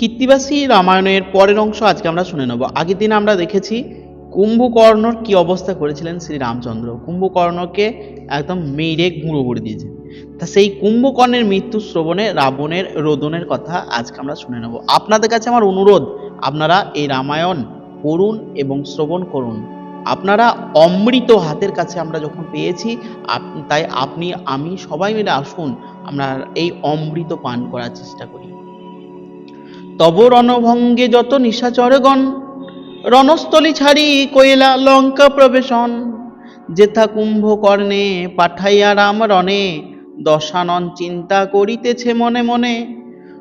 কীর্তিবাসী রামায়ণের পরের অংশ আজকে আমরা শুনে নেব। আগের দিন আমরা দেখেছি কুম্ভকর্ণর কি অবস্থা করেছিলেন শ্রী রামচন্দ্র। কুম্ভকর্ণকে একদম মেরে গুঁড়ো করে দিয়েছে। তা সেই কুম্ভকর্ণের মৃত্যু শ্রবণে রাবণের রোদনের কথা আজকে আমরা শুনে নেব। আপনাদের কাছে আমার অনুরোধ, আপনারা এই রামায়ণ পড়ুন এবং শ্রবণ করুন। আপনারা অমৃত হাতের কাছে আমরা যখন পেয়েছি তাই আপনি, আমি সবাই মিলে আসুন, আমরা এই অমৃত পান করার চেষ্টা করি। তব রণভঙ্গে যত নিশাচরগণ, রণস্থলী ছাড়ি কইলা লঙ্কা প্রবেশন। যেথা কুম্ভকর্ণে পাঠাইয়া রাম রণে, দশানন চিন্তা করিতেছে মনে মনে।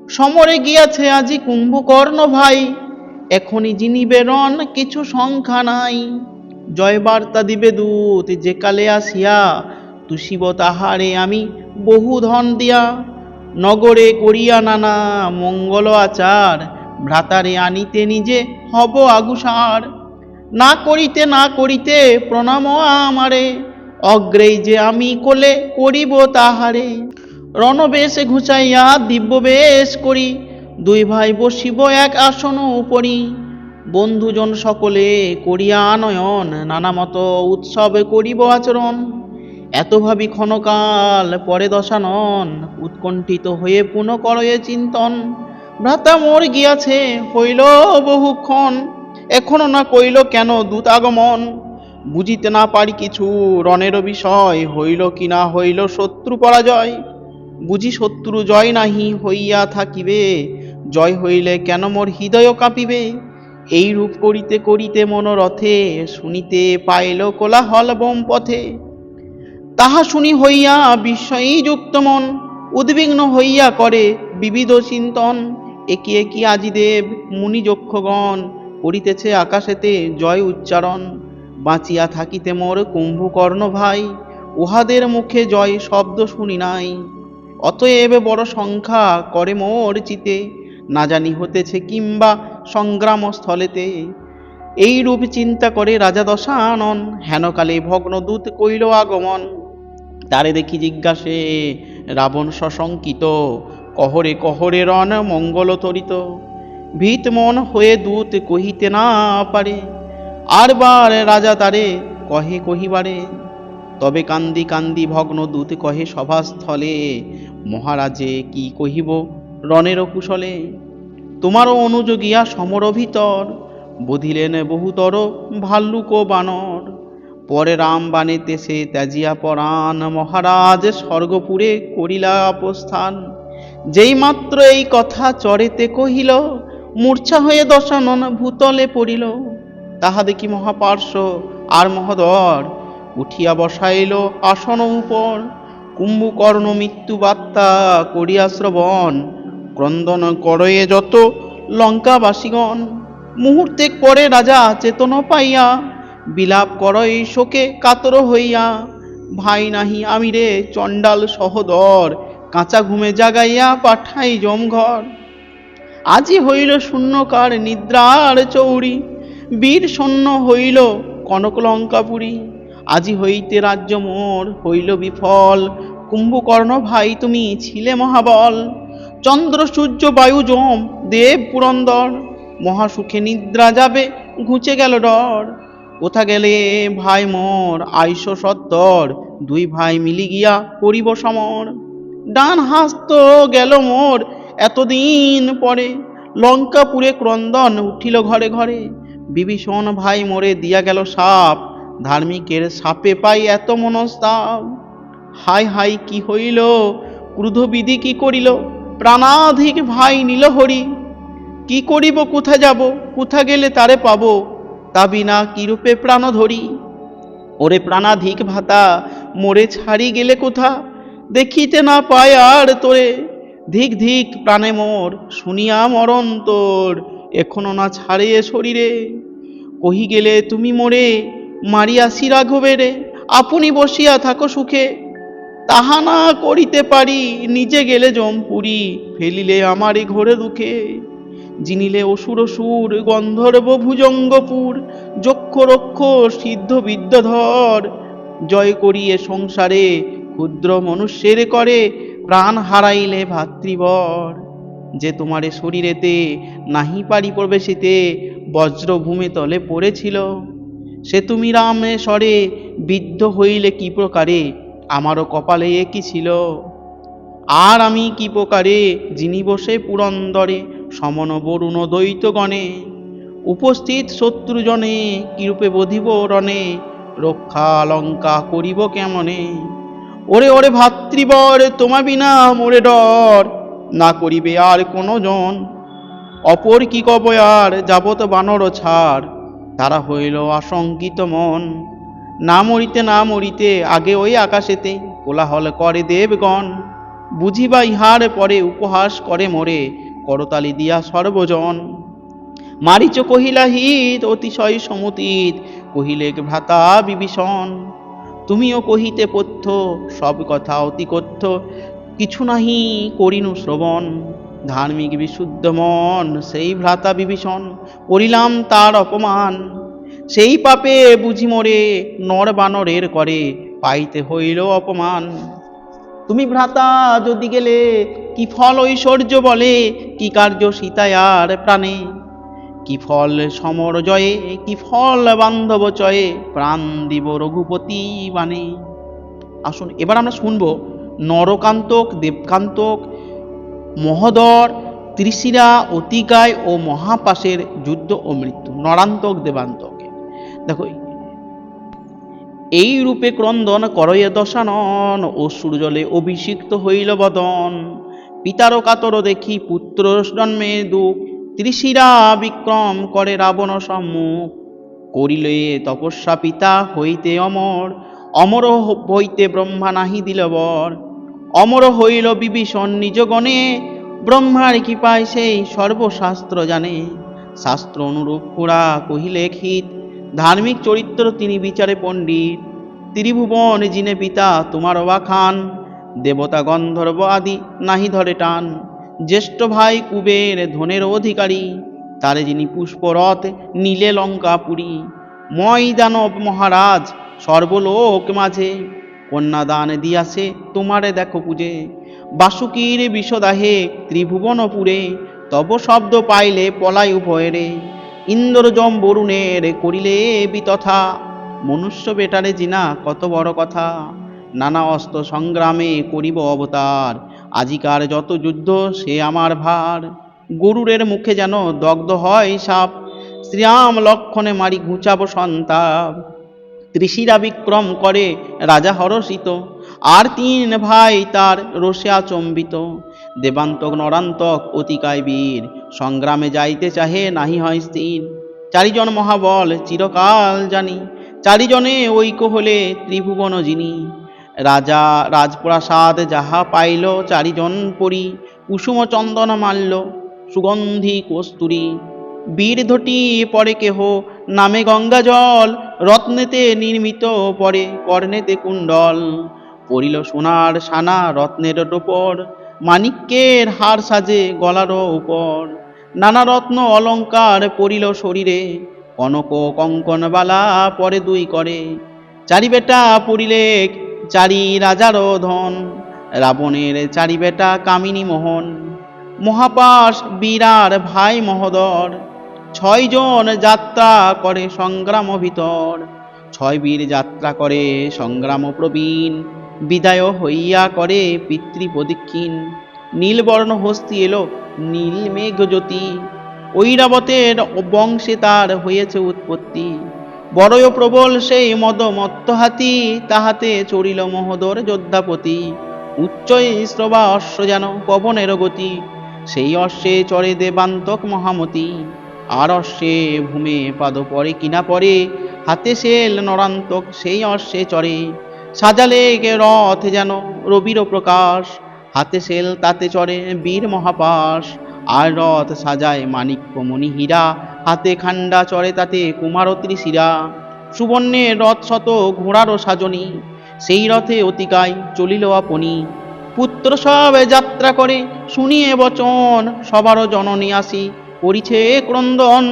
সমরে গিয়াছে আজি কুম্ভকর্ণ ভাই এখনই যিনি রণ কিছু সংখ্যা নাই। জয় বার্তা দিবে দূত, যে কালে আসিয়া তুষিব তাহারে আমি বহু ধন দিয়া। নগরে করিয়া নানা মঙ্গল আচার, ভ্রাতারে আনিতে নিজে হব আগুসার। না করিতে না করিতে প্রণাম আমারে অগ্রেই যে আমি কোলে করিব তাহারে। রণবেশে ঘুচাইয়া দিব্য বেশ করি, দুই ভাই বসিব এক আসন উপরি। বন্ধুজন সকলে করিয়া আনয়ন নানা মতো উৎসবে করিব আচরণ। এত ভাবি ক্ষণকাল পরে দশানন উৎকণ্ঠিত হয়ে পুনঃ করয়ে চিন্তন। ভ্রাতা মোর গিয়াছে, হইল বহুক্ষণ। এখনও না কইল কেন দূত আগমন বুঝিতে না পারি কিছু রণের বিষয়, হইল কি না হইল শত্রু পরাজয়। বুঝি শত্রু জয় নাহি হইয়া থাকিবে, জয় হইলে কেন মোর হৃদয় কাঁপিবে? এই রূপ করিতে করিতে মনোরথে, শুনিতে পাইল কোলাহল বোম পথে তাহা শুনি হইয়া বিস্ময়ী যুক্ত মন উদ্বিগ্ন হইয়া করে বিবিধ চিন্তন। একি একি আজিদেব মুনি যক্ষগণ করিতেছে আকাশেতে জয় উচ্চারণ। বাঁচিয়া থাকিতে মোর কুম্ভকর্ণ ভাই, উহাদের মুখে জয় শব্দ শুনি নাই। অতএব বড় সংখ্যা করে মোর চিতে, না জানি হতেছে কিংবা সংগ্রাম স্থলেতে এই রূপ চিন্তা করে রাজা দশানন, হেনকালে ভগ্নদূত কইল আগমন। তারে দেখি জিজ্ঞাসে, রাবণ সশঙ্কিত, কহরে কহরে রণ মঙ্গল তরিত। ভীত মন হয়ে দূত কহিতে না পারে, আর বার রাজা তারে কহে কহিবারে। তবে কান্দি কান্দি ভগ্ন দূত কহে সভাস্থলে, মহারাজে কি কহিব রণের কুশলে? তোমারও অনুযোগিয়া সমরভিতর বধিলেন বহুতর ভাল্লুক বানর। পরে রাম বানেতে সে ত্যাজিয়া পরাণ মহারাজ স্বর্গপুরে করিলা অবস্থান। যেই মাত্র এই কথা চরেতে কহিল, মূর্ছা হয়ে দশানন ভূতলে পড়িল। তাহা দেখি মহাপার্শ্ব আর মহোদর উঠিয়া বসাইল আসন উপর। কুম্ভকর্ণ মৃত্যু বার্তা করিয়া শ্রবণ, ক্রন্দন করয়ে যত লঙ্কাবাসীগণ। মুহূর্তে পরে রাজা চেতন পাইয়া বিলাপ করই শোকে কাতর হইয়া, ভাই নাহি আমি রে চণ্ডাল সহদর, কাঁচা ঘুমে জাগাইয়া পাঠাই জমঘর আজি হইল শূন্যকার নিদ্রার চৌরি বীর সৈন্য হইল কনক লঙ্কাপুরী আজি হইতে রাজ্য মোর হইল বিফল, কুম্ভকর্ণ ভাই তুমি ছিলে মহাবল। চন্দ্র, সূর্য, বায়ু জম দেব, পুরন্দর, মহাসুখে নিদ্রা যাবে, ঘুচে গেল ডর। কোথা গেলে? ভাই মোর, আইস সত্তর। দুই ভাই মিলি গিয়া করিব সমর। ডান হাস্ত গেল মোর এতদিন পরে। লঙ্কাপুরে ক্রন্দন উঠিল ঘরে ঘরে। বিভীষণ ভাই মোরে দিয়া গেল সাপ। ধার্মিকের সাপে পাই এত মনস্তাপ। হাই হাই কি হইল? ক্রুধ বিধি কি করিল? প্রাণাধিক ভাই নিল হরি। কি করিব? কোথা যাব? কোথা গেলে তারে পাবো? তা বিনা কিরূপে প্রাণ ধরি? ওরে প্রাণাধিক ভাতা, মোরে ছাড়ি গেলে কোথা? দেখিতে না পায় আর তোরে। ধিক ধিক প্রাণে মোর, শুনিয়া মরণ তোর, এখনও না ছাড়িয়ে শরীরে। কহি গেলে তুমি মোরে মারিয়াসি রাঘবেরে, আপনি বসিয়া থাকো সুখে। তাহা না করিতে পারি, নিজে গেলে জমপুরি, ফেলিলে আমারে ঘোরে দুঃখে। জিনিলে অসুর সুর গন্ধর্ব ভুজঙ্গপুর যক্ষ রক্ষ সিদ্ধ বিদ্যাধর। জয় করিয়ে সংসারে, ক্ষুদ্র মনুষ্যের করে, প্রাণ হারাইলে ভাতৃবর। যে তোমারে শরীরেতে নাহি পারি প্রবেশিতে, বজ্রভূমে তলে পড়েছিল। সে তুমি রামে স্বরে বিদ্ধ হইলে কি প্রকারে, আমারও কপালে এ কি ছিল। আর আমি কি প্রকারে, যিনি বসে পুরন্দরে সমন বরুণ দ্বৈতগণে উপস্থিত শত্রুজনে কিরূপে বধিব রণে রক্ষা লঙ্কা করিব কেমনে? ওরে ওরে ভাতৃবর, তোমা বিনা মোরে ডর, না করিবে আর কোনো জন অপর কি কব আর যাবত বানর ছাড় তারা হইল আশঙ্কিত মন। না মরিতে না মরিতে, আগে ওই আকাশেতে কোলাহল করে দেবগণ। বুঝিবা ইহার পরে উপহাস করে মোরে করতালি দিয়া সর্বজন। মারিচ কহিলা হিত অতিশয় সমতীত কহিলে ভ্রাতা বিভীষণ, তুমিও কহিতে পথ্য, সব কথা অতি কথ্য। কিছু নাহি করিনু শ্রবণ। ধার্মিক বিশুদ্ধ মন, সেই ভ্রাতা বিভীষণ, করিলাম তার অপমান। সেই পাপে বুঝি মোরে, নর বানরের করে পাইতে হইল অপমান। তুমি ভ্রাতা, যদি গেলে কি ফল ঐশ্বর্য বলে? কি কার্য সীতায়ার প্রাণে? কি ফল সমর জয়ে, কি ফল বান্ধব চয়ে? প্রাণ দিব রঘুপতি বানে আসুন, এবার আমরা শুনব নরকান্তক, দেবকান্তক, মহোদর, ত্রিশিরা, অতিকায় ও মহাপাশের যুদ্ধ ও মৃত্যু। নরান্তক, দেবান্তকে। দেখো এই রূপে ক্রন্দন করয়ে দশানন, ও সূর্যলে অভিষিক্ত হইল বদন। পিতার কাতর দেখি পুত্র জন্মে দুঃখ, ত্রিশিরা বিক্রম করে রাবণ সম্মুখ। করিলে তপস্যা পিতা হইতে অমর অমর হইতে ব্রহ্মা নাহি দিল বর। অমর হইল বিভীষণ নিজ গণে, ব্রহ্মার কৃপায় সেই সর্বশাস্ত্র জানে। শাস্ত্র অনুরূপ পুরা কহিলে খিত ধার্মিক চরিত্র তিনি বিচারে পণ্ডিত। ত্রিভুবন জিনে পিতা তোমার অবা খান। দেবতা গন্ধর্ব আদি নাহি ধরে টান। জ্যেষ্ঠ ভাই কুবের ধনের অধিকারী। তারে যিনি পুষ্পরথ নীলে লঙ্কাপুরী ময় দানব মহারাজ সর্বলোক মাঝে। কন্যাদান দিয়াছে তোমারে দেখো পূজে। বাসুকীর বিষদাহে ত্রিভুবনপুরে। তব শব্দ পাইলে পলাই উভয়েরে। ইন্দ্রজম বরুণের করিলে বিতথা। মনুষ্য বেটারে জিনা, কত বড় কথা। নানা অস্ত্র সংগ্রামে করিব অবতার। আজিকার যত যুদ্ধ, সে আমার ভার। গরুরের মুখে যেন দগ্ধ হয় সাপ। শ্রীরাম লক্ষণে মারি ঘুচাব সন্তাপ। ত্রিশিরা বিক্রম করে রাজা হরষিত। আর তিন ভাই তার রসে আচম্বিত। দেবান্তক নরান্তক অতিকায় বীর। সংগ্রামে যাইতে চাহে নাহি হয় স্থির। চারিজন মহাবল চিরকাল জানি। চারিজনে ঐক্য হলে ত্রিভুবন যিনি রাজা, রাজপ্রাসাদ যাহা পাইল চারিজন পরি, কুসুম চন্দন মাল্য, সুগন্ধি কস্তুরী। বীর ধটি পরে কেহ, নামে গঙ্গা জল, রত্নেতে নির্মিত পরে, কর্ণেতে কুণ্ডল। পড়িল সোনার সানা রত্নের ওপর মানিক্যের হার সাজে গলার উপর। নানা রত্ন অলঙ্কার পরিল শরীরে, কনক কঙ্কন বালা পরে দুই করে। চারি বেটা পড়িলে চারি রাজার ধন, রাবণের চারি বেটা কামিনী মোহন। মহাপাশ বীরার ভাই মহোদর ছয়জন যাত্রা করে সংগ্রাম ভিতর। ছয় বীর যাত্রা করে সংগ্রাম প্রবীণ বিদায় হইয়া করে পিতৃপ্রদক্ষিণ নীলবর্ণ হস্তি এলো নীল মেঘ জ্যোতি ঐরাবতের বংশে তার হয়েছে উৎপত্তি। বড়য় প্রবল সেই মদ মত্ত হাতি তাহাতে চড়িল মহোদর যোদ্ধাপতি। উচ্চই শ্রবা অশ্ব যেন পবনের গতি। সেই অশ্বে চড়ে দেবান্তক মহামতি। আর অশ্বে ভূমে পাদ পরে কিনা পরে, হাতে সেল নরান্তক সেই অশ্বে চড়ে। সাজালে গে রথ যেন রবির প্রকাশ। হাতে সেল তাতে চড়ে বীর মহাপাশ। আর রথ সাজায় মানিক্য মণি হীরা হাতে খান্ডা চড়ে তাতে কুমারত্রী শিরা। সুবর্ণের রথ শত ঘোড়ারও সাজনী। সেই রথে অতিকায় চলিল আপনি। পুত্র সব যাত্রা করে শুনিয়ে বচন সবারও জননী আসি। করিছে ক্রন্দন।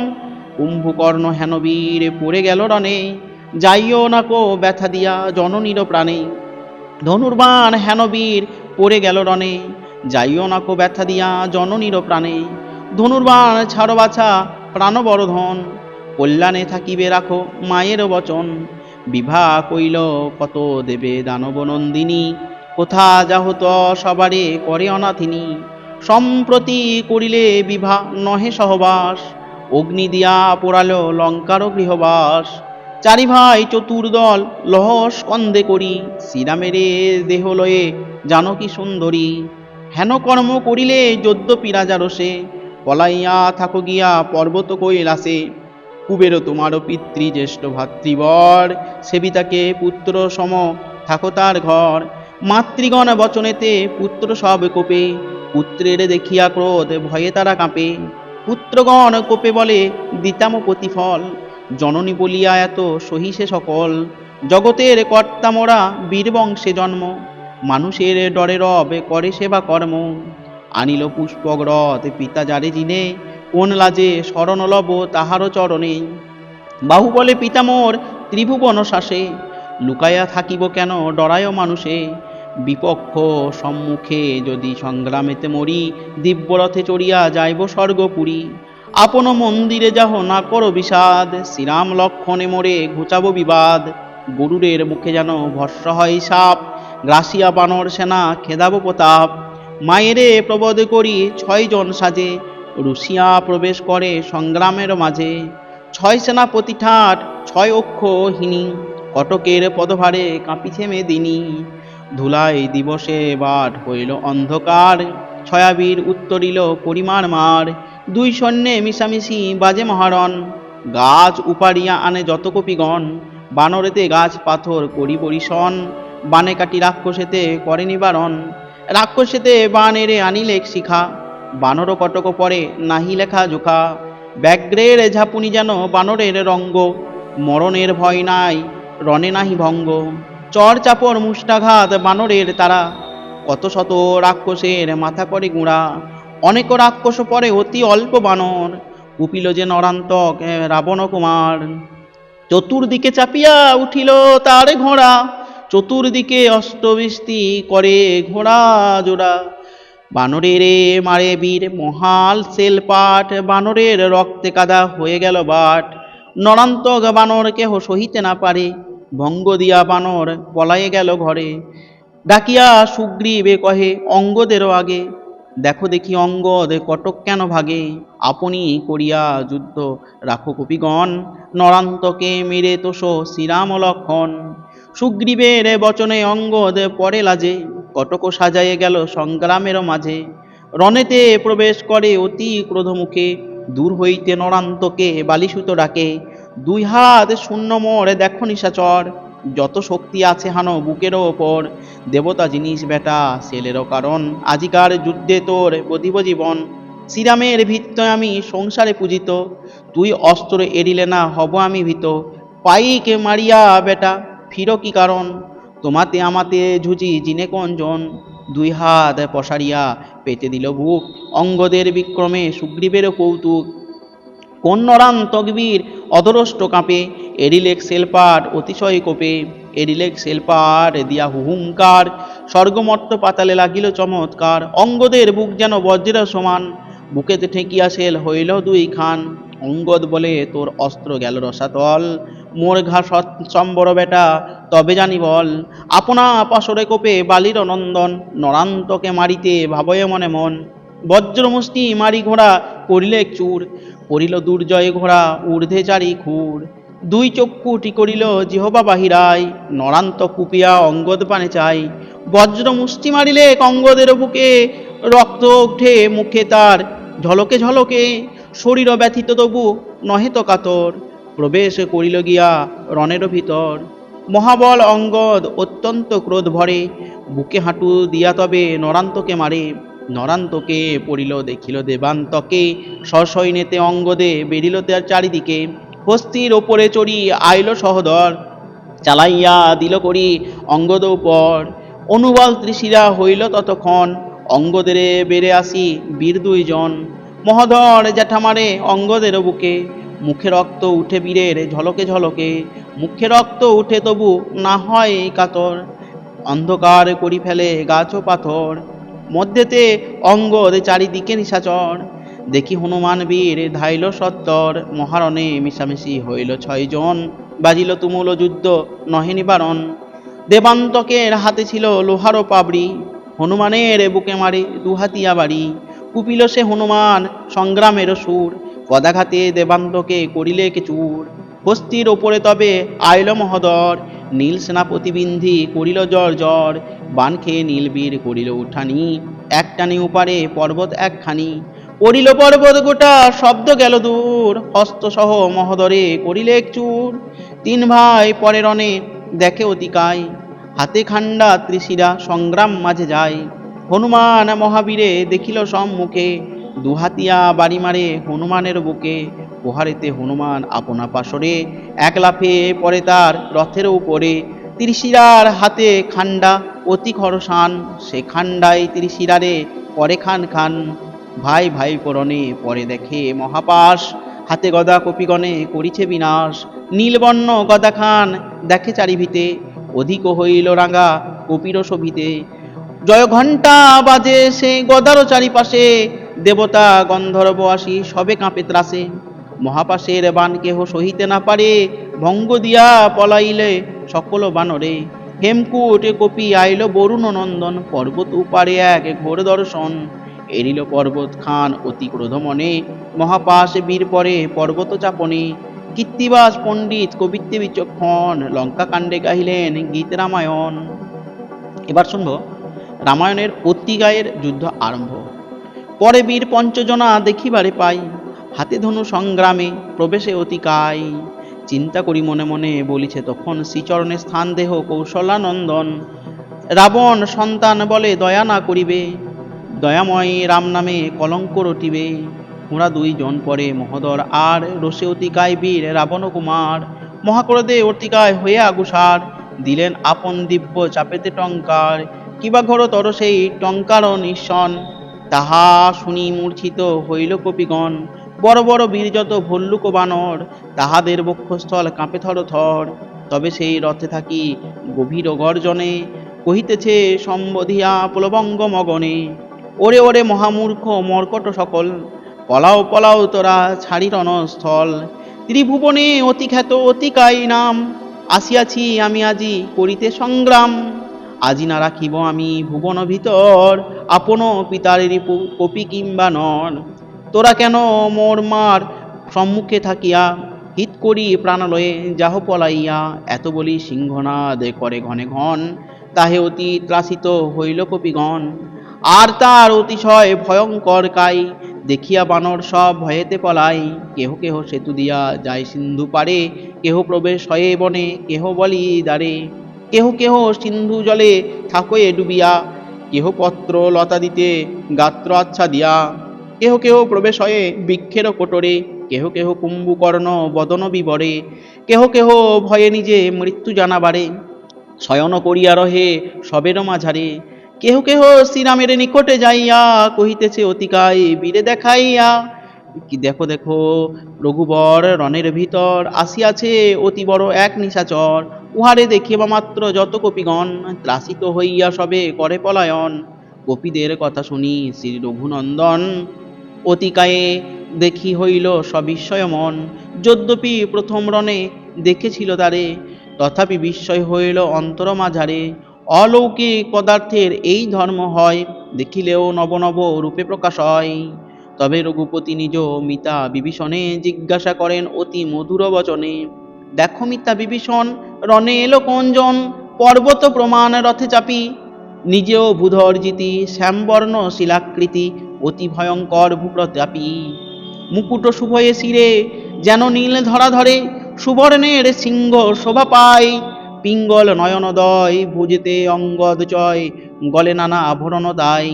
কুম্ভকর্ণ হেনবীর পড়ে গেল রণে। যাইও না কো ব্যথা দিয়া জননীর প্রাণে। ধনুর্বাণ হেনবীর পড়ে গেল রণে, যাইও না কো ব্যথা দিয়া জননীর প্রাণে। ধনুর্বাণ ছাড়ো বাছা প্রাণ বড়ধন কল্যাণে থাকিবে রাখো মায়ের বচন। বিভা কইল, কত দেবে দানব নন্দিনী? কোথা যাহত সবারে করে অনাথিনী? সম্প্রতি করিলে বিভা নহে সহবাস, অগ্নি দিয়া পোড়ালো লঙ্কার গৃহবাস। চারি ভাই চতুর্দল লহ স্কন্দে করি শ্রীরামেরে দেহ লয়ে জানকী সুন্দরী। হেন কর্ম করিলে যদ্যপি রাজা রসে, পলাইয়া থাকো গিয়া পর্বত কৈলাসে। কুবের তোমারও পিতৃ জ্যেষ্ঠ ভাতৃবর, সেবিতাকে পুত্র সম থাকো তার ঘর। মাতৃগণ বচনেতে পুত্র সব কোপে, পুত্রের দেখিয়া ক্রোধ ভয়ে তারা কাঁপে। পুত্রগণ কোপে বলে, দিতাম প্রতিফল। জননী বলিয়া এত সহিসে সকল। জগতের কর্তা মোরা বীরবংশে জন্ম, মানুষের ডরে রব করে সেবা কর্ম। আনিল পুষ্পক রথ পিতা যারে জিনে, কোন লাজে শরণ লব তাহারও চরণে। বাহুবলে পিতামোর ত্রিভুবন শ্বাসে, লুকাইয়া থাকিব কেন ডরায় মানুষে। বিপক্ষ সম্মুখে যদি সংগ্রামেতে মরি, দিব্যরথে চড়িয়া যাইব স্বর্গপুরী। আপন মন্দিরে যাহ না করো বিষাদ। শ্রীরাম লক্ষণে মোরে ঘুচাবো বিবাদ। গরুরের মুখে যেন ভস্য হয় সাপ। গ্রাসিয়া বানর সেনা খেদাবো প্রতাপ। মায়েরে প্রবোধ করি ছয়জন সাজে। রুশিয়া প্রবেশ করে সংগ্রামের মাঝে। ছয় সেনাপতি ঠাট, ছয় অক্ষহীনী কটকের পদভারে কাঁপিছে মেদিনী। ধুলাই দিবসে বাট হইল অন্ধকার। ছয়াবীর উত্তরিল পরিমার মার। দুই সৈন্যে মিশামিশি বাজে মহারণ। গাছ উপাড়িয়া আনে যত কপিগণ বানরেতে গাছ পাথর করি পরিশন বানে কাটি রাক্ষসেতে করে নিবারণ। রাক্ষসেতে বানেরে আনিলে শিখা, বানর কটক পরে নাহি লেখা জোখা। ব্যাগ্রের ঝাপুনি যেন বানরের রঙ্গ, মরণের ভয় নাই, রণে নাহি ভঙ্গ। চর চাপড় মুষ্টাঘাত বানরের তারা, কত শত রাক্ষসের মাথা করে গুঁড়া। অনেক রাক্ষস পরে অতি অল্প বানর। কুপিল যে নরান্তক রাবণ কুমার। চতুর্দিকে চাপিয়া উঠিল তার ঘোড়া। চতুর্দিকে অষ্টবৃষ্টি করে ঘোড়া জোড়া। বানরের মারে বীর, মহাল সেল পাট বানরের রক্তে কাদা হয়ে গেল বাট। নরান্তক বানর কেহ সহিতে না পারে। ভঙ্গ দিয়া বানর পলায়ে গেল ঘরে। ডাকিয়া সুগ্রীবে কহে, অঙ্গদেরও আগে দেখো দেখি অঙ্গদ কটক কেন ভাগে? আপনি করিয়া যুদ্ধ রাখো কপিগণ। নরান্তকে মেরে তোষ শ্রীরাম লক্ষণ। সুগ্রীবের বচনে অঙ্গদ পরে লাজে। কটক সাজাইয়ে গেল সংগ্রামের মাঝে। রণেতে প্রবেশ করে অতি ক্রোধমুখে দূর হইতে নরান্তকে বালিসুত ডাকে। দুই হাত শূন্য মোর দেখো নিশাচর। যত শক্তি আছে হানো বুকেরও ওপর, দেবতা জিনিস বেটা, সেলেরও কারণ। আজিকার যুদ্ধে তোর বধিব জীবন। শ্রীরামের ভিত্ত আমি সংসারে পূজিত। তুই অস্ত্র এড়িলে না হব আমি ভীত। পাইকে মারিয়া বেটা, ফিরো কি কারণ? তোমাতে আমাতে ঝুঁজি জিনে কঞ্জন। দুই হাত পসারিয়া পেতে দিল বুক। অঙ্গদের বিক্রমে সুগ্রীবেরও কৌতুক। কন্যরাম তকবীর অধরষ্ট কাঁপে। এরিলেক সেলপাট অতিশয় কোপে, এরিলেক সেলপাট দিয়া হুহুঙ্কার স্বর্গমট্ট পাতালে লাগিল চমৎকার, অঙ্গদের বুক যেন বজ্র সমান, বুকেতে ঠেকিয়া সেল হইল দুই খান। অঙ্গদ বলে, তোর অস্ত্র গেল রসাতল, মোর ঘা সম্বর বেটা, তবে জানি বল, আপনা পাশরে কোপে বালির নন্দন, নরান্তকে মারিতে ভাবয়ে মনে মন। বজ্রমুষ্টি মারি ঘোড়া করিলে চুর পড়িল দুর্জয় ঘোড়া ঊর্ধ্বে চারি খুর। দুই চক্ষুটি করিল, জিহবা বাহিরায় নরান্ত কুপিয়া অঙ্গদ পানে চাই। বজ্র মুষ্টি মারিলে অঙ্গদের বুকে রক্ত উঠে মুখে তার ঝলকে ঝলকে, শরীর ব্যথিত তবু নহে তো কাতর। প্রবেশ করিল গিয়া রণের ভিতর। মহাবল অঙ্গদ অত্যন্ত ক্রোধ ভরে, বুকে হাঁটু দিয়া তবে নরান্তকে মারে। নরান্তকে পড়িল দেখিল দেবান্তকে সসৈন্যতে অঙ্গদে বেরিল তার চারিদিকে। হস্তির ওপরে চড়ি আইল সহদর, চালাইয়া দিল করি অঙ্গদ উপর। অনুবল ত্রিশিরা হইল ততক্ষণ, অঙ্গদেরে বেড়ে আসি বীর দুইজন। মহধর জ্যাঠামারে অঙ্গদের বুকে, মুখে রক্ত উঠে বীরের ঝলকে ঝলকে। মুখে রক্ত উঠে তবু না হয় কাতর, অন্ধকার করি ফেলে গাছ পাথর। মধ্যেতে অঙ্গদ চারিদিকে নিশাচর দেখি হনুমান বীর ধাইল সত্তর, মহারণে মিশামিশি হইল ছয়জন বাজিল তুমুল যুদ্ধ, নহে নিবারণ। দেবান্তকের হাতে ছিল লোহারও পাবড়ি, হনুমানের বুকে মারে দুহাতিয়া বাড়ি। কুপিল সে হনুমান সংগ্রামের সুর, গদাঘাতে দেবান্তকে করিলে কে চুর। হস্তির ওপরে তবে আইল মহদর, নীল সেনাপতি বিন্ধি করিল জ্বর জ্বর বান খেয়ে নীলবীর করিল উঠানি। একটানি উপারে পর্বত একখানি পড়িল পর্বত গোটা, শব্দ গেল দূর। হস্তসহ মহদরে করিলে চুর। তিন ভাই পরে রণে দেখে অতিকায়। হাতে খান্ডা ত্রিশিরা সংগ্রাম মাঝে যায়। হনুমান মহাবীরে দেখিল সম্মুখে। দুহাতিয়া বাড়ি মারে হনুমানের বুকে। পোহারেতে হনুমান আপনা পাশরে এক লাফে পরে তার রথের উপরে। ত্রিশিরার হাতে খান্ডা অতি খরসান। সে খান্ডায় ত্রিশিরারে পরে খান খান। ভাই ভাই করণে পরে দেখে মহাপাশ। হাতে গদা কপিগণে করিছে বিনাশ। নীলবর্ণ গদা খান দেখে চারিভিতে। অধিক হইল রাঙা কপির শোভিতে। জয় ঘণ্টা বাজে সে গদারও চারিপাশে। দেবতা গন্ধর্ব আসি সবে কাঁপে ত্রাসে। মহাপাশের বান কেহ সহিতে না পারে। ভঙ্গ দিয়া পলাইলে সকল বানরে। হেমকুট কপি আইল বরুণ নন্দন। পর্বত উপারে এক ঘোর দর্শন। এরিল পর্বত খান অতি ক্রোধ মনে মহাপাশ বীর পরে পর্বত চাপনে কীর্তিবাস পণ্ডিত কবিত্বে বিচক্ষণ লঙ্কা কাণ্ডে গাহিলেন গীত রামায়ণ। এবার শুনব রামায়ণের অতিগায়ের যুদ্ধ আরম্ভ। পরে বীর পঞ্চজনা দেখিবারে পাই, হাতে ধনু সংগ্রামে প্রবেশে অতিকায় চিন্তা করি মনে মনে বলিছে তখন শ্রীচরণে স্থান দেহ কৌশলানন্দন। রাবণ সন্তান বলে দয়া না করিবে দয়াময় রাম নামে কলঙ্ক রটিবে। ওরা দুইজন পরে মহোদর আর রসে অতিকায় বীর রাবণ কুমার। মহাক্রোধে অতিকায় হয়ে আগুসার। দিলেন আপন দিব্য চাপেতে টঙ্কার। কিবা ঘোরতর সেই টঙ্কার নিঃসন। তাহা শুনি মূর্ছিত হইল কপিগণ। বড় বড় বীরযত ভল্লুক বানর, তাহাদের বক্ষস্থল কাঁপে থর থর। তবে সেই রথে থাকি গভীর গর্জনে। কহিতেছে সম্বোধিয়া প্লবঙ্গ মগনে। ওরে ওরে মহামূর্খ মর্কট সকল, পলাও পলাও তোরা ছাড়ি রণস্থল ত্রিভুবনে অতি খ্যাত অতিকায় নাম, আসিয়াছি আমি আজি করিতে সংগ্রাম। আজি না রাখিব আমি ভুবন ভিতর, আপন পিতার কপি কিংবা নর। তোরা কেন মোর মার সম্মুখে থাকিয়া? হিত করি প্রাণালয়ে যাহ পলাইয়া, এত বলি সিংহনাদ করে ঘনে ঘন, তাহে অতি ত্রাসিত হইল কপিগণ। আর তার অতিশয় ভয়ঙ্কর কাই। দেখিয়া বানর সব ভয়েতে পলাই কেহ কেহ সেতু দিয়া যায় সিন্ধু পারে কেহ প্রবেশ হয়ে বনে, কেহ বলি দ্বারে। কেহ কেহ সিন্ধু জলে থাকয়ে ডুবিয়া। কেহ পত্র লতা দিতে, গাত্র আচ্ছা দিয়া। কেহ কেহ প্রবেশ হয়ে বৃক্ষের কোটরে। কেহ কেহ কুম্ভকর্ণ বদন বিবরে। কেহ কেহ ভয়ে নিজে মৃত্যু জানাবারে। শয়ন করিয়া রহে সবের মাঝারে। কেহ কেহ শ্রীরামের নিকটে যাইয়া কহিতেছে, অতিকায় বীরে দেখাইয়া। কি দেখো দেখো, রঘুবর রণের ভিতর আসিয়াছে, অতি বড় এক নিশাচর। উহারে দেখিবা মাত্র যত কপিগণ ত্রাসিত হইয়া সবে করে পলায়ন। গোপীদের কথা শুনি শ্রী রঘুনন্দন, অতিকায়ে দেখি হইল সবিস্ময় মন। যদ্যপি প্রথম রণে দেখেছিল তারে, তথাপি বিস্ময় হইল অন্তর মাঝারে। অলৌকিক পদার্থের এই ধর্ম হয়, দেখিলেও নব নব রূপে প্রকাশ হয়। তবে রঘুপতি নিজ মিতা বিভীষণে জিজ্ঞাসা করেন অতি মধুর বচনে, দেখো মিতা বিভীষণ, রণে এলো কোনজন পর্বত প্রমাণ রথে চাপি। নিজেও ভূধর জিতি শ্যামবর্ণ শিলাকৃতি, অতি ভয়ঙ্কর ভূপ্রতাপী মুকুট শুভয়ে শিরে, যেন নীল ধরা ধরে সুবর্ণের সিংহ শোভা পায়। পিঙ্গল নয়নদয় ভুজেতে অঙ্গদ জয় গলে নানা আভরণ দায়।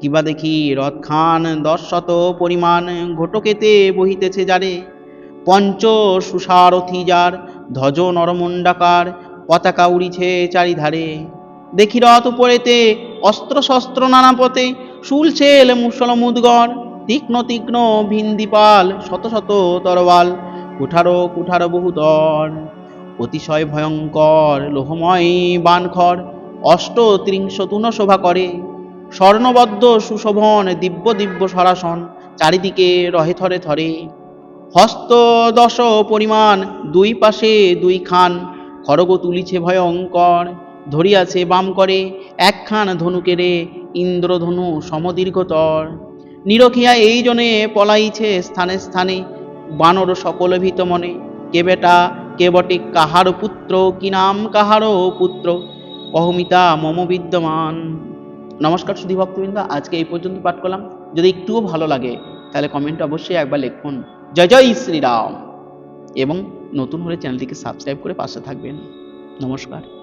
কিবা দেখি রথখান দশ শত পরিমাণ ঘটকেতে বহিতেছে যারে। পঞ্চ সুসারথি যার ধ্বজ নরমুণ্ডাকার, পতাকা উড়িছে চারিধারে। দেখি রথ উপরেতে অস্ত্র শস্ত্র নানা পথে শুলছেল মুসল মুদগর তীক্ষ্ণ তীক্ষ্ণ ভিন্দিপাল, শত শত তরবাল কুঠারো কুঠারো বহুতর। অতিশয় ভয়ঙ্কর, লোহময় বানখর অষ্ট ত্রিংশ তুন শোভা করে। স্বর্ণবদ্ধ সুশোভন, দিব্য দিব্য সরাসন চারিদিকে রহে থরে থরে। হস্ত দশ পরিমাণ, দুই পাশে দুই খান, খড়গ তুলিছে ভয়ঙ্কর, ধরিয়াছে বাম করে একখান ধনুকেরে ইন্দ্রধনু সমদীর্ঘতর। নিরখিয়া এই জনে পলাইছে স্থানে স্থানে, বানর সকল ভীত মনে, কে বেটা কে বটে কাহার পুত্র, কি নাম কাহারও পুত্র? অহমিতা, মম বিদ্যমান। নমস্কার সুধী ভক্তবৃন্দ, আজকে এই পর্যন্ত পাঠ করলাম। যদি একটুও ভালো লাগে, তাহলে কমেন্ট অবশ্যই একবার লিখুন। জয় জয় শ্রীরাম। এবং নতুন হলে চ্যানেলটিকে সাবস্ক্রাইব করে পাশে থাকবেন। নমস্কার।